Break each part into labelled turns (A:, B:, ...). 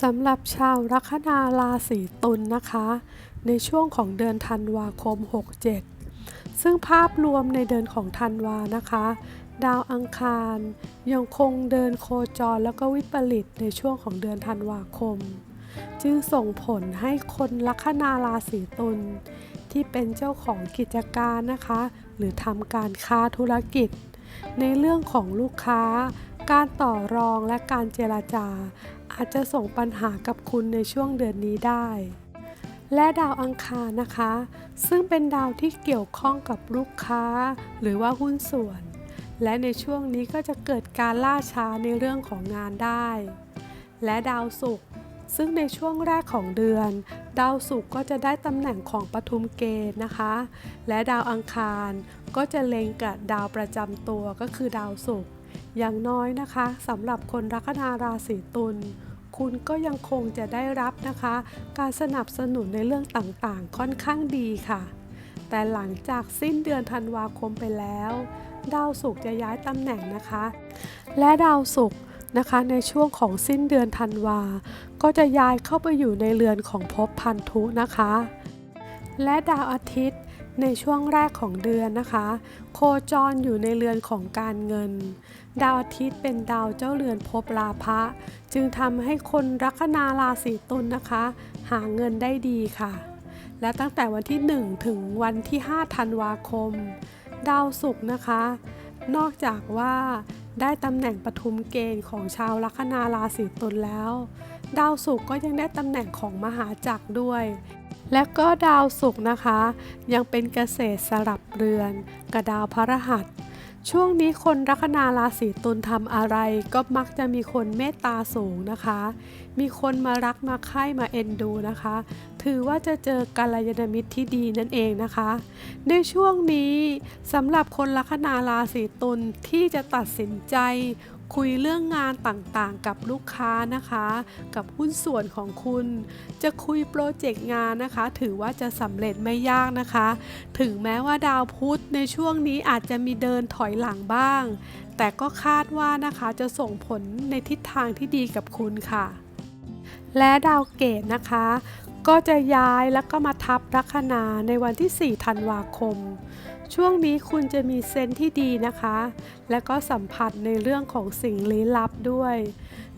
A: สำหรับชาวลัคนาราศีตุลนะคะ ในช่วงของเดือนธันวาคม 67 ซึ่งภาพรวมในเดือนของธันวานะคะ ดาวอังคารยังคงเดินโคจรแล้วก็วิปริตในช่วงของเดือนธันวาคม จึงส่งผลให้คนลัคนาราศีตุลที่เป็นเจ้าของกิจการนะคะ หรือทำการค้าธุรกิจ ในเรื่องของลูกค้า การต่อรองและการเจรจา อาจจะส่งปัญหากับคุณในช่วงเดือนนี้ได้ และดาวอังคารนะคะ ซึ่งเป็นดาวที่เกี่ยวข้องกับลูกค้า หรือว่าหุ้นส่วน และในช่วงนี้ก็จะเกิดการล่าช้าในเรื่องของงานได้ และดาวศุกร์ซึ่งในช่วงแรกของเดือน ดาวศุกร์ก็จะได้ตำแหน่งของปทุมเกณฑ์นะคะ และดาวอังคารก็จะเล็งกับดาวประจำตัวก็คือดาวศุกร์ อย่างน้อยนะคะสำหรับคนลัคนาราศีตุลคุณก็ยังคงจะได้รับนะคะ การสนับสนุนในเรื่องต่างๆ ค่อนข้างดีค่ะ แต่หลังจากสิ้นเดือนธันวาคมไปแล้ว ดาวศุกร์จะย้ายตำแหน่งนะคะ และดาวศุกร์นะคะในช่วงของสิ้นเดือนธันวา ก็จะย้ายเข้าไปอยู่ในเรือนของภพพันธุนะคะ และดาวอาทิตย์ในช่วงแรกของเดือนนะคะ โคจรอยู่ในเรือนของการเงิน ดาวอาทิตย์เป็นดาวเจ้าเรือนภพลาภะจึงทำให้คนลัคนาราศีตุลนะคะ หาเงินได้ดีค่ะ และตั้งแต่วันที่ 1 ถึงวันที่ 5 ธันวาคม ดาวศุกร์นะคะ นอกจากว่าได้ตำแหน่งปทุมเกณฑ์ของชาวลัคนาราศีตุลแล้ว ดาวศุกร์ก็ยังได้ตำแหน่งของมหาจักรด้วย และก็ดาวศุกร์นะคะ ยังเป็นเกษตรสลับเรือนกับดาวพระรหัส ช่วงนี้คนลัคนาราศีตุลทำอะไร ก็มักจะมีคนเมตตาสูงนะคะ มีคนมารักมาใคร่มาเอ็นดูนะคะ ถือว่าจะเจอกัลยาณมิตรที่ดีนั่นเองนะคะ ในช่วงนี้สำหรับคนลัคนาราศีตุลที่จะตัดสินใจ คุยเรื่องงานต่างๆ กับลูกค้านะคะ กับหุ้นส่วนของคุณ จะคุยโปรเจกต์งานนะคะ ถือว่าจะสำเร็จไม่ยากนะคะ ถึงแม้ว่าดาวพุธในช่วงนี้อาจจะมีเดินถอยหลังบ้าง แต่ก็คาดว่านะคะจะส่งผลในทิศทางที่ดีกับคุณค่ะ และดาวเกตนะคะ ก็จะย้ายแล้วก็มาทับลัคนาในวันที่ 4 ธันวาคม ช่วงนี้คุณจะมีเซนที่ดีนะคะ และก็สัมผัสในเรื่องของสิ่งลี้ลับด้วย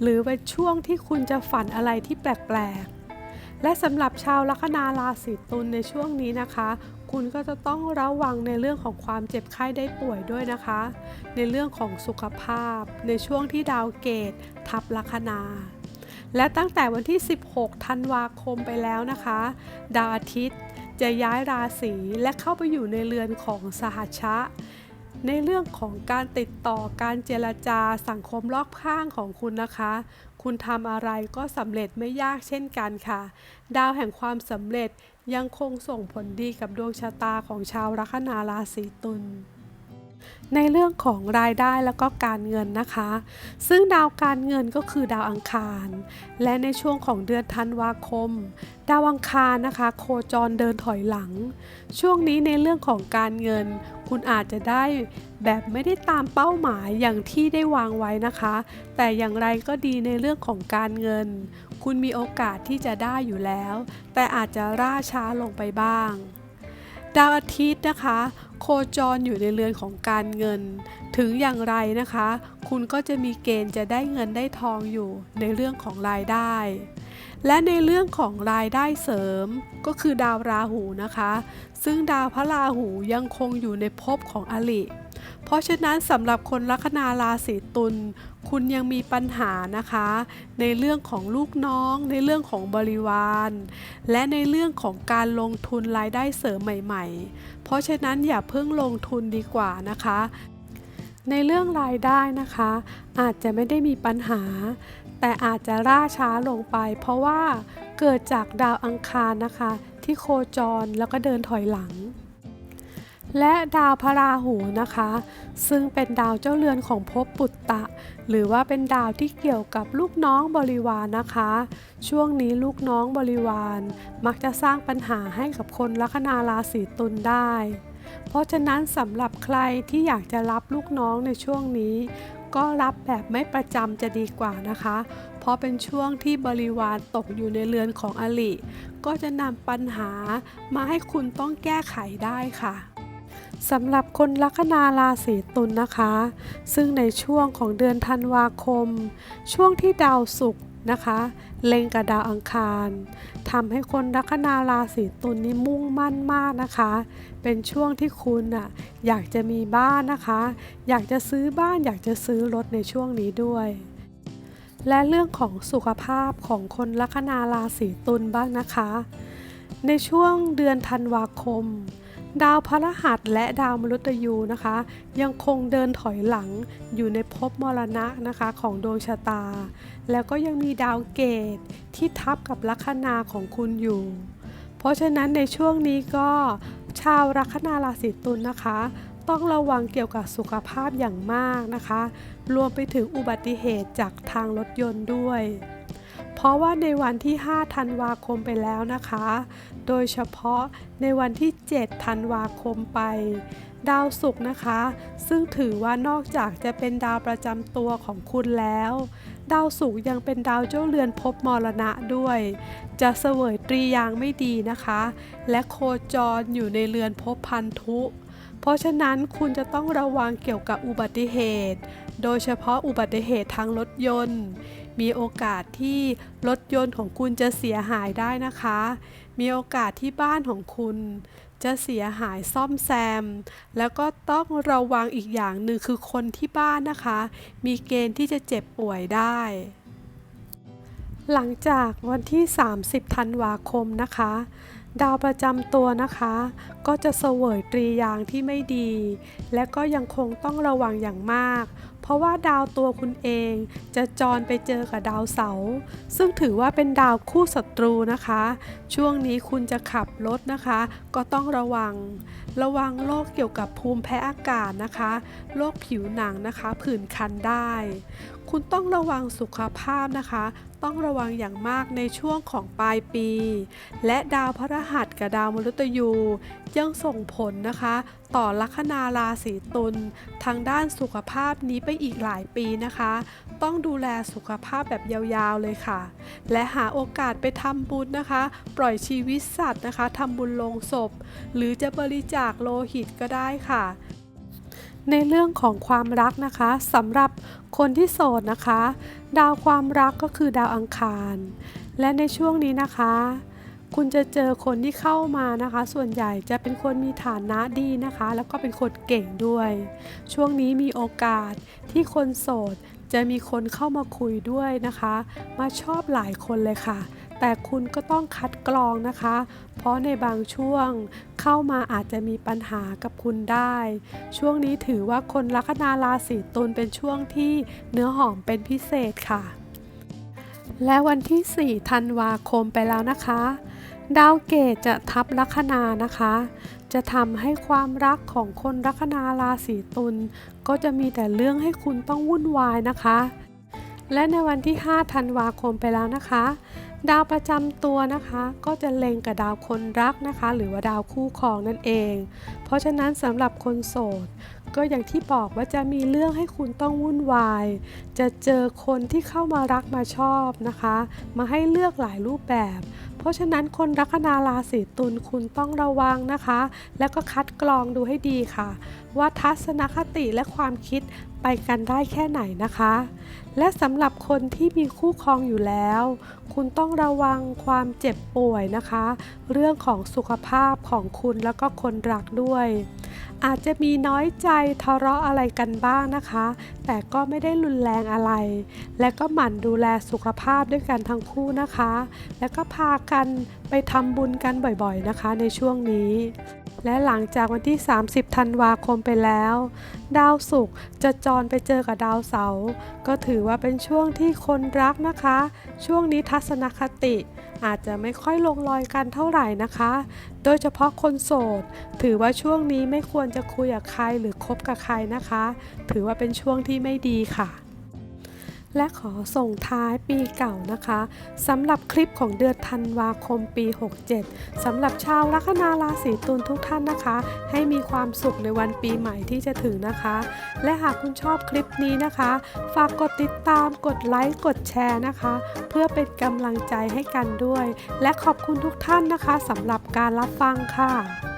A: หรือเป็นช่วงที่คุณจะฝันอะไรที่แปลกๆ และสำหรับชาวลัคนาราศีตุลในช่วงนี้นะคะ คุณก็จะต้องระวังในเรื่องของความเจ็บไข้ได้ป่วยด้วยนะคะ ในเรื่องของสุขภาพ ในช่วงที่ดาวเกตทับลัคนาและตั้งแต่วันที่ 16 ธันวาคมไปแล้วนะคะ ดาวอาทิตย์ จะย้ายราศีและเข้าไปอยู่ในเรือนของสหชะ ในเรื่องของการติดต่อการเจรจาสังคมรอบข้างของคุณนะคะ คุณทำอะไรก็สำเร็จไม่ยากเช่นกันค่ะ ดาวแห่งความสำเร็จยังคงส่งผลดีกับดวงชะตาของชาวลัคนาราศีตุล ในเรื่องของรายได้แล้วก็การเงินนะคะ ซึ่งดาวการเงินก็คือดาวอังคาร และในช่วงของเดือนธันวาคม ดาวอังคารนะคะ โคจรเดินถอยหลัง ช่วงนี้ในเรื่องของการเงิน คุณอาจจะได้แบบไม่ได้ตามเป้าหมายอย่างที่ได้วางไว้นะคะ แต่อย่างไรก็ดีในเรื่องของการเงิน คุณมีโอกาสที่จะได้อยู่แล้ว แต่อาจจะล่าช้าลงไปบ้าง ดาวอาทิตย์นะคะ โคจรอยู่ในเรือนของการเงิน ถึงอย่างไรนะคะ คุณก็จะมีเกณฑ์จะได้เงินได้ทองอยู่ในเรื่องของรายได้ และในเรื่องของรายได้เสริมก็คือดาวราหูนะคะ ซึ่งดาวพระราหูยังคงอยู่ในภพของอลิ เพราะฉะนั้นสำหรับคนลัคนาราศีตุลคุณยังมีปัญหานะคะ ในเรื่องของลูกน้อง ในเรื่องของบริวาร และในเรื่องของการลงทุนรายได้เสริมใหม่ ๆ เพราะฉะนั้นอย่าเพิ่งลงทุนดีกว่านะคะ ในเรื่องรายได้นะคะ อาจจะไม่ได้มีปัญหา แต่อาจจะล่าช้าลงไป เพราะว่าเกิดจากดาวอังคารนะคะ ที่โคจรแล้วก็เดินถอยหลัง และดาวพระราหูนะคะ ซึ่งเป็นดาวเจ้าเรือนของภพปุตตะ หรือว่าเป็นดาวที่เกี่ยวกับลูกน้องบริวารนะคะ ช่วงนี้ลูกน้องบริวาร มักจะสร้างปัญหาให้กับคนลัคนาราศีตุลได้ เพราะฉะนั้นสำหรับใครที่อยากจะรับลูกน้องในช่วงนี้กก็รับแบบไม่ประจำจะดีกว่านะคะ เพราะเป็นช่วงที่บริวารตกอยู่ในเรือนของอลิก็จะนำปัญหามาให้คุณต้องแก้ไขได้ค่ะ สำหรับคนลัคนาราศีตุลนะคะ ซึ่งในช่วงของเดือนธันวาคม ช่วงที่ดาวศุกร์นะคะเล็งกับดาวอังคารทำให้คนลัคนาราศีตุลนี้มุ่งมั่นมากนะคะ เป็นช่วงที่คุณน่ะอยากจะมีบ้านนะคะ อยากจะซื้อบ้านอยากจะซื้อรถในช่วงนี้ด้วยและเรื่องของสุขภาพของคนลัคนาราศีตุลบ้างนะคะ ในช่วงเดือนธันวาคม ดาวพฤหัสและดาวมฤตยูนะคะ ยังคงเดินถอยหลังอยู่ในภพมรณะนะคะของดวงชะตา แล้วก็ยังมีดาวเกตที่ทับกับลัคนาของคุณอยู่ เพราะฉะนั้นในช่วงนี้ก็ชาวลัคนาราศีตุลนะคะ ต้องระวังเกี่ยวกับสุขภาพอย่างมากนะคะ รวมไปถึงอุบัติเหตุจากทางรถยนต์ด้วย เพราะว่าในวันที่ 5 ธันวาคมไปแล้วนะคะ โดยเฉพาะในวันที่ 7 ธันวาคมไป ดาวศุกร์นะคะ ซึ่งถือว่านอกจากจะเป็นดาวประจำตัวของคุณแล้ว ดาวศุกร์ยังเป็นดาวเจ้าเรือนภพมรณะด้วย จะเสวยตรียางไม่ดีนะคะ และโคจรอยู่ในเรือนภพพันธุ เพราะฉะนั้นคุณจะต้องระวังเกี่ยวกับอุบัติเหตุ โดยเฉพาะอุบัติเหตุทางรถยนต์ มีโอกาสที่รถยนต์ของคุณจะเสียหายได้นะคะ มีโอกาสที่บ้านของคุณ จะเสียหายซ่อมแซม แล้วก็ต้องระวังอีกอย่างหนึ่งคือคนที่บ้านนะคะ มีเกณฑ์ที่จะเจ็บป่วยได้หลังจากวันที่ 30 ธันวาคมนะคะ ดาวประจำตัวนะคะ ก็จะเสวยตรียางที่ไม่ดี และก็ยังคงต้องระวังอย่างมาก เพราะว่าดาวตัวคุณเองจะจรไปเจอกับดาวเสาร์ซึ่งถือว่าเป็นดาวคู่ศัตรูนะคะ ช่วงนี้คุณจะขับรถนะคะ ก็ต้องระวัง ระวังโรคเกี่ยวกับภูมิแพ้อากาศนะคะโรคผิวหนังนะคะ ผื่นคันได้ คุณต้องระวังสุขภาพนะคะ ต้องระวังอย่างมากในช่วงของปลายปี และดาวพฤหัสกับดาวมฤตยูยังส่งผลนะคะ ต่อลัคนาราศีตุลทางด้านสุขภาพนี้ไปอีกหลายปีนะคะ ต้องดูแลสุขภาพแบบยาวๆเลยค่ะ และหาโอกาสไปทำบุญนะคะ ปล่อยชีวิตสัตว์นะคะทำบุญลงศพ หรือจะบริจาคโลหิตก็ได้ค่ะ ในเรื่องของความรักนะคะสำหรับคนที่โสดนะคะ ดาวความรักก็คือดาวอังคาร และในช่วงนี้นะคะ คุณจะเจอคนที่เข้ามานะคะ ส่วนใหญ่จะเป็นคนมีฐานะดีนะคะ แล้วก็เป็นคนเก่งด้วย ช่วงนี้มีโอกาสที่คนโสดจะมีคนเข้ามาคุยด้วยนะคะ มาชอบหลายคนเลยค่ะ แต่คุณก็ต้องคัดกรองนะคะ เพราะในบางช่วงเข้ามาอาจจะมีปัญหากับคุณได้ ช่วงนี้ถือว่าคนลัคนาราศีตุลเป็นช่วงที่เนื้อหอมเป็นพิเศษค่ะ และวันที่ 4 ธันวาคมไปแล้วนะคะ ดาวเกตจะทับลัคนานะคะจะทำให้ความรักของคนลัคนาราศีตุลก็จะมีแต่เรื่องให้คุณต้องวุ่นวายนะคะ และในวันที่ 5 ธันวาคมไปแล้วนะคะ ดาวประจำตัวนะคะ ก็จะเล็งกับดาวคนรักนะคะ หรือว่าดาวคู่ครองนั่นเอง เพราะฉะนั้นสำหรับคนโสด ก็อย่างที่บอกว่าจะมีเรื่องให้คุณต้องวุ่นวาย จะเจอคนที่เข้ามารักมาชอบนะคะ มาให้เลือกหลายรูปแบบ เพราะฉะนั้นคนลัคนาราศีตุลคุณต้องระวังนะคะ แล้วก็คัดกรองดูให้ดีค่ะ ว่าทัศนคติและความคิดไปกันได้แค่ไหนนะคะ และสำหรับคนที่มีคู่ครองอยู่แล้ว คุณต้องระวังความเจ็บป่วยนะคะ เรื่องของสุขภาพของคุณแล้วก็คนรักด้วยอาจจะมีน้อยใจทะเลาะอะไรกันบ้างนะคะ แต่ก็ไม่ได้รุนแรงอะไร และก็หมั่นดูแลสุขภาพด้วยกันทั้งคู่นะคะ แล้วก็พากันไปทำบุญกันบ่อยๆนะคะในช่วงนี้ และหลังจากวันที่ 30 ธันวาคมไปแล้ว ดาวศุกร์จะจรไปเจอกับดาวเสาร์ก็ถือว่าเป็นช่วงที่คนรักนะคะ ช่วงนี้ทัศนคติ อาจจะไม่ค่อยลงรอยกันเท่าไหร่นะคะ โดยเฉพาะคนโสด ถือว่าช่วงนี้ไม่ควรจะคุยกับใครหรือคบกับใครนะคะ ถือว่าเป็นช่วงที่ไม่ดีค่ะ และขอส่งท้ายปีเก่านะคะสำหรับคลิปของเดือนธันวาคมปี 67สำหรับชาวลัคนาราศีตุลทุกท่านนะคะ ให้มีความสุขในวันปีใหม่ที่จะถึงนะคะ และหากคุณชอบคลิปนี้นะคะ ฝากกดติดตามกดไลค์กดแชร์นะคะ เพื่อเป็นกำลังใจให้กันด้วย และขอบคุณทุกท่านนะคะสำหรับการรับฟังค่ะ